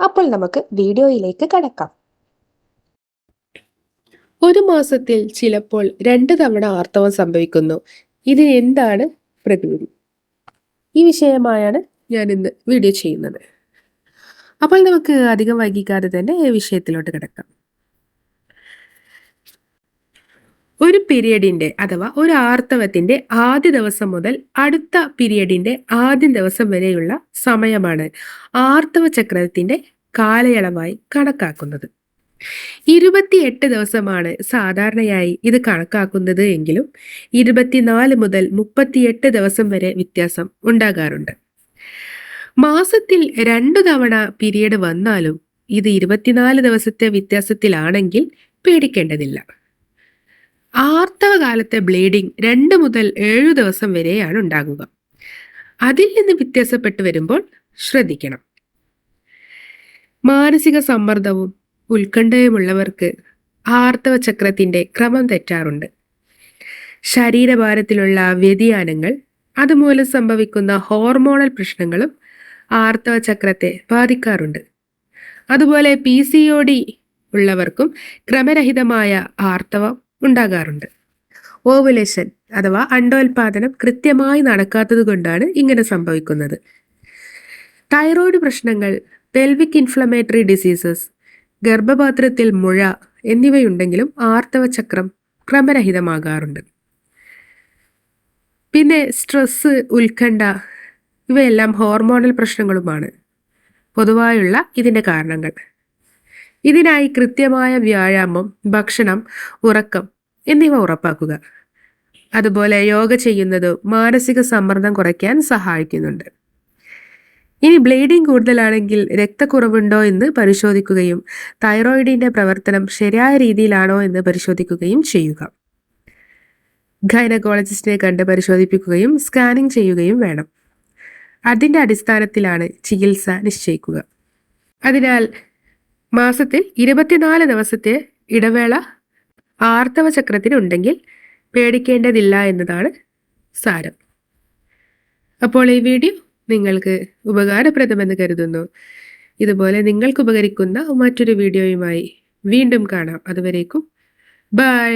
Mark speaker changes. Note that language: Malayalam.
Speaker 1: അപ്പോൾ നമുക്ക് വീഡിയോയിലേക്ക് കടക്കാം.
Speaker 2: ഒരു മാസത്തിൽ ചിലപ്പോൾ രണ്ട് തവണ ആർത്തവം സംഭവിക്കുന്നു. ഇതിന് എന്താണ് പ്രതിവിധി? ഈ വിഷയമായാണ് ഞാൻ ഇന്ന് വീഡിയോ ചെയ്യുന്നത്. അപ്പോൾ നമുക്ക് അധികം വൈകിക്കാതെ തന്നെ വിഷയത്തിലോട്ട് കിടക്കാം. ഒരു പീരിയഡിന്റെ അഥവാ ഒരു ആർത്തവത്തിന്റെ ആദ്യ ദിവസം മുതൽ അടുത്ത പീരിയഡിന്റെ ആദ്യ ദിവസം വരെയുള്ള സമയമാണ് ആർത്തവ ചക്രത്തിന്റെ കാലയളവായി കണക്കാക്കുന്നത്. ഇരുപത്തിയെട്ട് ദിവസമാണ് സാധാരണയായി ഇത് കണക്കാക്കുന്നത് എങ്കിലും ഇരുപത്തിനാല് മുതൽ മുപ്പത്തിയെട്ട് ദിവസം വരെ വ്യത്യാസം ഉണ്ടാകാറുണ്ട്. മാസത്തിൽ രണ്ടു തവണ പീരിയഡ് വന്നാലും ഇത് ഇരുപത്തിനാല് ദിവസത്തെ വ്യത്യാസത്തിലാണെങ്കിൽ പേടിക്കേണ്ടതില്ല. ആർത്തവകാലത്തെ ബ്ലീഡിംഗ് രണ്ട് മുതൽ ഏഴു ദിവസം വരെയാണ് ഉണ്ടാകുക. അതിൽ നിന്ന് വ്യത്യാസപ്പെട്ട് വരുമ്പോൾ ശ്രദ്ധിക്കണം. മാനസിക സമ്മർദ്ദവും ഉത്കണ്ഠയുമുള്ളവർക്ക് ആർത്തവ ചക്രത്തിന്റെ ക്രമം തെറ്റാറുണ്ട്. ശരീരഭാരത്തിലുള്ള വ്യതിയാനങ്ങൾ അതുമൂലം സംഭവിക്കുന്ന ഹോർമോണൽ പ്രശ്നങ്ങളും ആർത്തവ ചക്രത്തെ ബാധിക്കാറുണ്ട്. അതുപോലെ പി സി ഒ ഡി ഉള്ളവർക്കും ക്രമരഹിതമായ ആർത്തവം ഉണ്ടാകാറുണ്ട്. ഓവുലേഷൻ അഥവാ അണ്ടോൽപാദനം കൃത്യമായി നടക്കാത്തത് കൊണ്ടാണ് ഇങ്ങനെ സംഭവിക്കുന്നത്. തൈറോയ്ഡ് പ്രശ്നങ്ങൾ പെൽവിക് ഇൻഫ്ലമേറ്ററി ഡിസീസസ് ഗർഭപാത്രത്തിൽ മുഴ എന്നിവയുണ്ടെങ്കിലും ആർത്തവ ചക്രം ക്രമരഹിതമാകാറുണ്ട്. പിന്നെ സ്ട്രെസ് ഉത്കണ്ഠ ഇവയെല്ലാം ഹോർമോണൽ പ്രശ്നങ്ങളുമാണ്. പൊതുവായുള്ള ഇതിന്റെ കാരണങ്ങൾ. ഇതിനായി കൃത്യമായ വ്യായാമം ഭക്ഷണം ഉറക്കം എന്നിവ ഉറപ്പാക്കുക. അതുപോലെ യോഗ ചെയ്യുന്നത് മാനസിക സമ്മർദ്ദം കുറയ്ക്കാൻ സഹായിക്കുന്നുണ്ട്. ഇനി ബ്ലീഡിംഗ് കൂടുതലാണെങ്കിൽ രക്തക്കുറവുണ്ടോ എന്ന് പരിശോധിക്കുകയും തൈറോയിഡിന്റെ പ്രവർത്തനം ശരിയായ രീതിയിലാണോ എന്ന് പരിശോധിക്കുകയും ചെയ്യുക. ഗൈനക്കോളജിസ്റ്റിനെ കണ്ട് പരിശോധിപ്പിക്കുകയും സ്കാനിംഗ് ചെയ്യുകയും വേണം. അതിന്റെ അടിസ്ഥാനത്തിലാണ് ചികിത്സ നിശ്ചയിക്കുക. അതിനാൽ മാസത്തിൽ ഇരുപത്തിനാല് ദിവസത്തെ ഇടവേള ആർത്തവ ചക്രത്തിനുണ്ടെങ്കിൽ പേടിക്കേണ്ടതില്ല എന്നതാണ് സാരം. അപ്പോൾ ഈ വീഡിയോ നിങ്ങൾക്ക് ഉപകാരപ്രദമെന്ന് കരുതുന്നു. ഇതുപോലെ നിങ്ങൾക്ക് ഉപകരിക്കുന്ന മറ്റൊരു വീഡിയോയുമായി വീണ്ടും കാണാം. അതുവരേക്കും ബൈ.